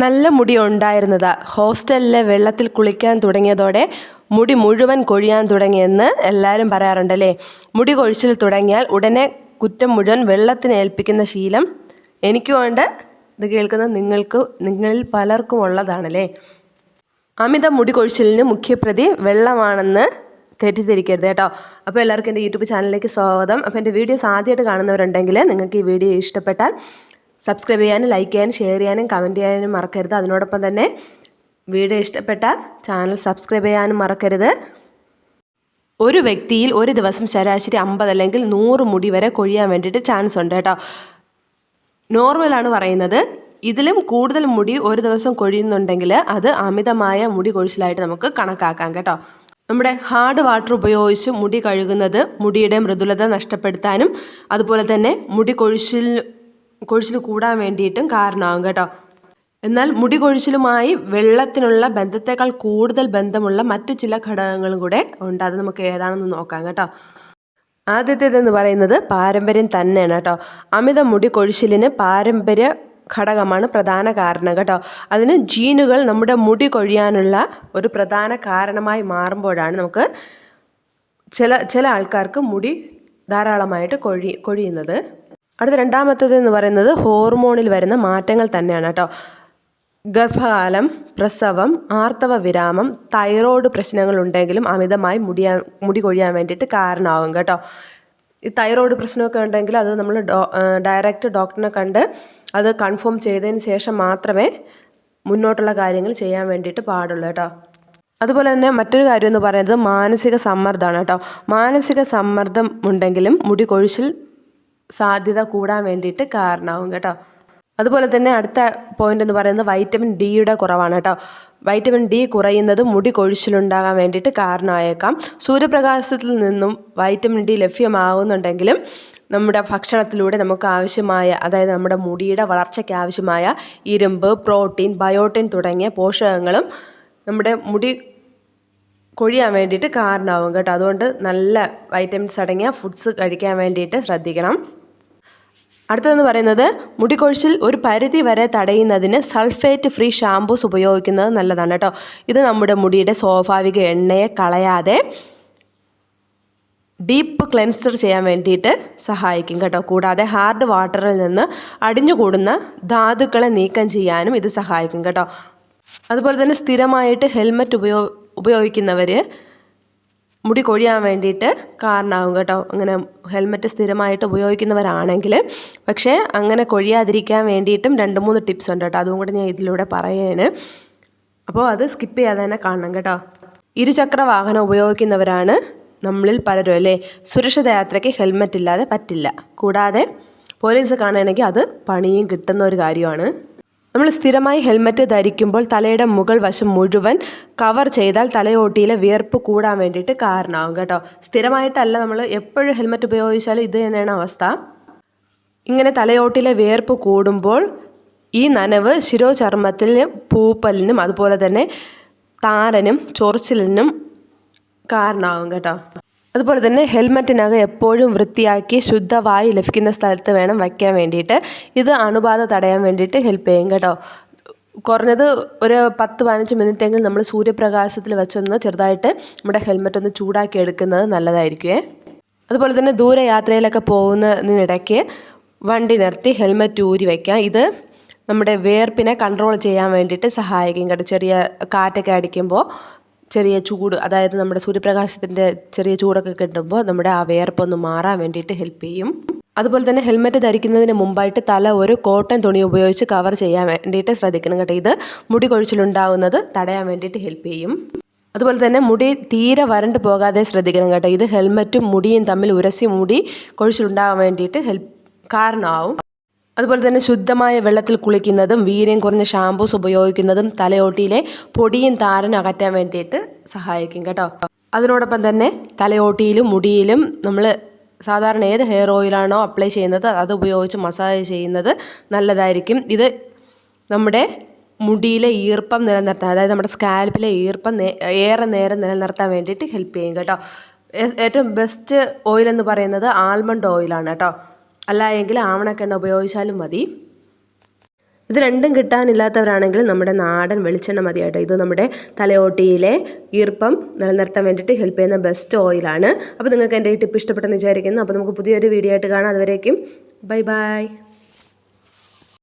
നല്ല മുടി ഉണ്ടായിരുന്നത്. ഹോസ്റ്റലിലെ വെള്ളത്തിൽ കുളിക്കാൻ തുടങ്ങിയതോടെ മുടി മുഴുവൻ കൊഴിയാൻ തുടങ്ങിയെന്ന് എല്ലാവരും പറയാറുണ്ടല്ലേ? മുടി കൊഴിച്ചിൽ തുടങ്ങിയാൽ ഉടനെ കുറ്റം മുഴുവൻ വെള്ളത്തിന് ഏൽപ്പിക്കുന്ന ശീലം എനിക്ക് ഉണ്ട്. ഇത് കേൾക്കുന്ന നിങ്ങൾക്ക് നിങ്ങളിൽ പലർക്കും ഉള്ളതാണല്ലേ? അമിത മുടി കൊഴിച്ചിലിന് മുഖ്യപ്രതി വെള്ളമാണെന്ന് തെറ്റിദ്ധരിക്കരുത് കേട്ടോ. അപ്പോൾ എല്ലാവർക്കും എന്റെ യൂട്യൂബ് ചാനലിലേക്ക് സ്വാഗതം. അപ്പോൾ എന്റെ വീഡിയോസ് ആദ്യമായിട്ട് കാണുന്നവരുണ്ടെങ്കിൽ നിങ്ങൾക്ക് ഈ വീഡിയോ ഇഷ്ടപ്പെട്ടാൽ സബ്സ്ക്രൈബ് ചെയ്യാനും ലൈക്ക് ചെയ്യാനും ഷെയർ ചെയ്യാനും കമന്റ് ചെയ്യാനും മറക്കരുത്. അതിനോടൊപ്പം തന്നെ വീഡിയോ ഇഷ്ടപ്പെട്ട ചാനൽ സബ്സ്ക്രൈബ് ചെയ്യാനും മറക്കരുത്. ഒരു വ്യക്തിയിൽ ഒരു ദിവസം ശരാശരി അമ്പത് അല്ലെങ്കിൽ നൂറ് മുടി വരെ കൊഴിയാൻ വേണ്ടിയിട്ട് ചാൻസ് ഉണ്ട് കേട്ടോ. നോർമലാണ് പറയുന്നത്. ഇതിലും കൂടുതൽ മുടി ഒരു ദിവസം കൊഴിയുന്നുണ്ടെങ്കിൽ അത് അമിതമായ മുടി കൊഴിച്ചിലായിട്ട് നമുക്ക് കണക്കാക്കാം കേട്ടോ. നമ്മുടെ ഹാർഡ് വാട്ടർ ഉപയോഗിച്ച് മുടി കഴുകുന്നത് മുടിയുടെ മൃദുലത നഷ്ടപ്പെടുത്താനും അതുപോലെ തന്നെ മുടി കൊഴിച്ചിൽ കൊഴിച്ചിൽ കൂടാൻ വേണ്ടിയിട്ടും കാരണമാകും കേട്ടോ. എന്നാൽ മുടി കൊഴിച്ചിലുമായി വെള്ളത്തിനുള്ള ബന്ധത്തേക്കാൾ കൂടുതൽ ബന്ധമുള്ള മറ്റു ചില ഘടകങ്ങളും കൂടെ ഉണ്ട്. അത് നമുക്ക് ഏതാണെന്ന് നോക്കാം കേട്ടോ. ആദ്യത്തേതെന്ന് പറയുന്നത് പാരമ്പര്യം തന്നെയാണ് കേട്ടോ. അമിത മുടി കൊഴിച്ചിലിന് പാരമ്പര്യ ഘടകമാണ് പ്രധാന കാരണം കേട്ടോ. അതിന് ജീനുകൾ നമ്മുടെ മുടി കൊഴിയാനുള്ള ഒരു പ്രധാന കാരണമായി മാറുമ്പോഴാണ് നമുക്ക് ചില ചില ആൾക്കാർക്ക് മുടി ധാരാളമായിട്ട് കൊഴി കൊഴിയുന്നത്. അടുത്ത രണ്ടാമത്തത് എന്ന് പറയുന്നത് ഹോർമോണിൽ വരുന്ന മാറ്റങ്ങൾ തന്നെയാണ് കേട്ടോ. ഗർഭകാലം പ്രസവം ആർത്തവ വിരാമം തൈറോയ്ഡ് പ്രശ്നങ്ങളുണ്ടെങ്കിലും അമിതമായി മുടിയാൻ മുടി കൊഴിയാൻ വേണ്ടിയിട്ട് കാരണമാകും കേട്ടോ. ഈ തൈറോയ്ഡ് പ്രശ്നമൊക്കെ ഉണ്ടെങ്കിൽ അത് നമ്മൾ ഡയറക്റ്റ് ഡോക്ടറിനെ കണ്ട് അത് കൺഫേം ചെയ്തതിന് ശേഷം മാത്രമേ മുന്നോട്ടുള്ള കാര്യങ്ങൾ ചെയ്യാൻ വേണ്ടിയിട്ട് പാടുള്ളൂ കേട്ടോ. അതുപോലെ തന്നെ മറ്റൊരു കാര്യം എന്ന് പറയുന്നത് മാനസിക സമ്മർദ്ദമാണ് കേട്ടോ. മാനസിക സമ്മർദ്ദം ഉണ്ടെങ്കിലും മുടി കൊഴിച്ചിൽ സാധ്യത കൂടാൻ വേണ്ടിയിട്ട് കാരണമാവും കേട്ടോ. അതുപോലെ തന്നെ അടുത്ത പോയിന്റ് എന്ന് പറയുന്നത് വൈറ്റമിൻ ഡിയുടെ കുറവാണ് കേട്ടോ. വൈറ്റമിൻ ഡി കുറയുന്നത് മുടി കൊഴിച്ചിലുണ്ടാകാൻ വേണ്ടിയിട്ട് കാരണമായേക്കാം. സൂര്യപ്രകാശത്തിൽ നിന്നും വൈറ്റമിൻ ഡി ലഭ്യമാകുന്നുണ്ടെങ്കിലും നമ്മുടെ ഭക്ഷണത്തിലൂടെ നമുക്ക് ആവശ്യമായ അതായത് നമ്മുടെ മുടിയുടെ വളർച്ചയ്ക്ക് ആവശ്യമായ ഇരുമ്പ് പ്രോട്ടീൻ ബയോട്ടിൻ തുടങ്ങിയ പോഷകങ്ങളും നമ്മുടെ മുടി കൊഴിയാൻ വേണ്ടിയിട്ട് കാരണമാവും കേട്ടോ. അതുകൊണ്ട് നല്ല വൈറ്റമിൻസ് അടങ്ങിയ ഫുഡ്സ് കഴിക്കാൻ വേണ്ടിയിട്ട് ശ്രദ്ധിക്കണം. അടുത്തതെന്ന് പറയുന്നത് മുടികൊഴിച്ചിൽ ഒരു പരിധി വരെ തടയുന്നതിന് സൾഫേറ്റ് ഫ്രീ ഷാംപൂസ് ഉപയോഗിക്കുന്നത് നല്ലതാണ് കേട്ടോ. ഇത് നമ്മുടെ മുടിയുടെ സ്വാഭാവിക എണ്ണയെ കളയാതെ ഡീപ്പ് ക്ലെൻസർ ചെയ്യാൻ വേണ്ടിയിട്ട് സഹായിക്കും കേട്ടോ. കൂടാതെ ഹാർഡ് വാട്ടറിൽ നിന്ന് അടിഞ്ഞുകൂടുന്ന ധാതുക്കളെ നീക്കം ചെയ്യാനും ഇത് സഹായിക്കും കേട്ടോ. അതുപോലെ തന്നെ സ്ഥിരമായിട്ട് ഹെൽമറ്റ് ഉപയോ ഉപയോഗിക്കുന്നവർ മുടി കൊഴിയാൻ വേണ്ടിയിട്ട് കാരണമാകും കേട്ടോ. അങ്ങനെ ഹെൽമെറ്റ് സ്ഥിരമായിട്ട് ഉപയോഗിക്കുന്നവരാണെങ്കിൽ. പക്ഷേ അങ്ങനെ കൊഴിയാതിരിക്കാൻ വേണ്ടിയിട്ടും രണ്ട് മൂന്ന് ടിപ്സ് ഉണ്ട് കേട്ടോ. അതും കൂടെ ഞാൻ ഇതിലൂടെ പറയാണ്. അപ്പോൾ അത് സ്കിപ്പ് ചെയ്യാതെ തന്നെ കാണണം കേട്ടോ. ഇരുചക്ര വാഹനം ഉപയോഗിക്കുന്നവരാണ് നമ്മളിൽ പലരും അല്ലേ? സുരക്ഷിത യാത്രയ്ക്ക് ഹെൽമെറ്റ് ഇല്ലാതെ പറ്റില്ല. കൂടാതെ പോലീസ് കാണുകയാണെങ്കിൽ അത് പണിയും കിട്ടുന്ന ഒരു കാര്യമാണ്. നമ്മൾ സ്ഥിരമായി ഹെൽമറ്റ് ധരിക്കുമ്പോൾ തലയുടെ മുകൾ വശം മുഴുവൻ കവർ ചെയ്താൽ തലയോട്ടിയിലെ വിയർപ്പ് കൂടാൻ വേണ്ടിയിട്ട് കാരണമാകും കേട്ടോ. സ്ഥിരമായിട്ടല്ല നമ്മൾ എപ്പോഴും ഹെൽമറ്റ് ഉപയോഗിച്ചാലും ഇത് തന്നെയാണ് അവസ്ഥ. ഇങ്ങനെ തലയോട്ടിലെ വിയർപ്പ് കൂടുമ്പോൾ ഈ നനവ് ശിരോചർമ്മത്തിലെ പൂപ്പലിനും അതുപോലെ തന്നെ താരനും ചൊറിച്ചിലിനും കാരണമാകും കേട്ടോ. അതുപോലെ തന്നെ ഹെൽമറ്റിനകം എപ്പോഴും വൃത്തിയാക്കി ശുദ്ധവായു ലഭിക്കുന്ന സ്ഥലത്ത് വേണം വയ്ക്കാൻ വേണ്ടിയിട്ട്. ഇത് അണുബാധ തടയാൻ വേണ്ടിയിട്ട് ഹെൽപ്പ് ചെയ്യും കേട്ടോ. കുറഞ്ഞത് ഒരു പത്ത് പതിനഞ്ച് മിനിറ്റെങ്കിലും നമ്മൾ സൂര്യപ്രകാശത്തിൽ വെച്ചൊന്ന് ചെറുതായിട്ട് നമ്മുടെ ഹെൽമെറ്റ് ഒന്ന് ചൂടാക്കി എടുക്കുന്നത് നല്ലതായിരിക്കുമേ അതുപോലെ തന്നെ ദൂരയാത്രയിലൊക്കെ പോകുന്നതിനിടയ്ക്ക് വണ്ടി നിർത്തി ഹെൽമെറ്റ് ഊരി വയ്ക്കാം. ഇത് നമ്മുടെ വേർപ്പിനെ കൺട്രോൾ ചെയ്യാൻ വേണ്ടിയിട്ട് സഹായിക്കും കേട്ടോ. ചെറിയ കാറ്റൊക്കെ അടിക്കുമ്പോൾ ചെറിയ ചൂട് അതായത് നമ്മുടെ സൂര്യപ്രകാശത്തിന്റെ ചെറിയ ചൂടൊക്കെ കിട്ടുമ്പോൾ നമ്മുടെ ആ വിയർപ്പൊന്ന് മാറാൻ വേണ്ടിയിട്ട് ഹെൽപ്പ് ചെയ്യും. അതുപോലെ തന്നെ ഹെൽമെറ്റ് ധരിക്കുന്നതിന് മുമ്പായിട്ട് തല ഒരു കോട്ടൺ തുണി ഉപയോഗിച്ച് കവർ ചെയ്യാൻ വേണ്ടിയിട്ട് ശ്രദ്ധിക്കണം കേട്ടോ. ഇത് മുടി കൊഴിച്ചിലുണ്ടാകുന്നത് തടയാൻ വേണ്ടിയിട്ട് ഹെൽപ്പ് ചെയ്യും. അതുപോലെ തന്നെ മുടി തീരെ വരണ്ട് പോകാതെ ശ്രദ്ധിക്കണം കേട്ടോ. ഇത് ഹെൽമെറ്റും മുടിയും തമ്മിൽ ഉരസി മുടി കൊഴിച്ചിലുണ്ടാകാൻ വേണ്ടിയിട്ട് ഹെൽപ്പ് കാരണമാവും. അതുപോലെ തന്നെ ശുദ്ധമായ വെള്ളത്തിൽ കുളിക്കുന്നതും വീര്യം കുറഞ്ഞ ഷാമ്പൂസ് ഉപയോഗിക്കുന്നതും തലയോട്ടിയിലെ പൊടിയും താരനും അകറ്റാൻ വേണ്ടിയിട്ട് സഹായിക്കും കേട്ടോ. അതിനോടൊപ്പം തന്നെ തലയോട്ടിയിലും മുടിയിലും നമ്മൾ സാധാരണ ഏത് ഹെയർ ഓയിലാണോ അപ്ലൈ ചെയ്യുന്നത് അത് ഉപയോഗിച്ച് മസാജ് ചെയ്യുന്നത് നല്ലതായിരിക്കും. ഇത് നമ്മുടെ മുടിയിലെ ഈർപ്പം നിലനിർത്താൻ അതായത് നമ്മുടെ സ്കാൽപ്പിലെ ഈർപ്പം ഏറെ നേരം നിലനിർത്താൻ വേണ്ടിയിട്ട് ഹെൽപ്പ് ചെയ്യും കേട്ടോ. ഏറ്റവും ബെസ്റ്റ് ഓയിൽ എന്ന് പറയുന്നത് ആൽമണ്ട് ഓയിലാണ് കേട്ടോ. അല്ല എങ്കിൽ ആവണക്കെണ്ണ ഉപയോഗിച്ചാലും മതി. ഇത് രണ്ടും കിട്ടാനില്ലാത്തവരാണെങ്കിൽ നമ്മുടെ നാടൻ വെളിച്ചെണ്ണ മതി ഇത് നമ്മുടെ തലയോട്ടിയിലെ ഈർപ്പം നിലനിർത്താൻ വേണ്ടിയിട്ട് ഹെൽപ്പ് ചെയ്യുന്ന ബെസ്റ്റ് ഓയിലാണ്. അപ്പോൾ നിങ്ങൾക്ക് എന്റെ ഈ ടിപ്പ് ഇഷ്ടപ്പെട്ടെന്ന് വിചാരിക്കുന്നു. അപ്പോൾ നമുക്ക് പുതിയൊരു വീഡിയോ ആയിട്ട് കാണാം. അതുവരേക്കും ബൈ ബൈ.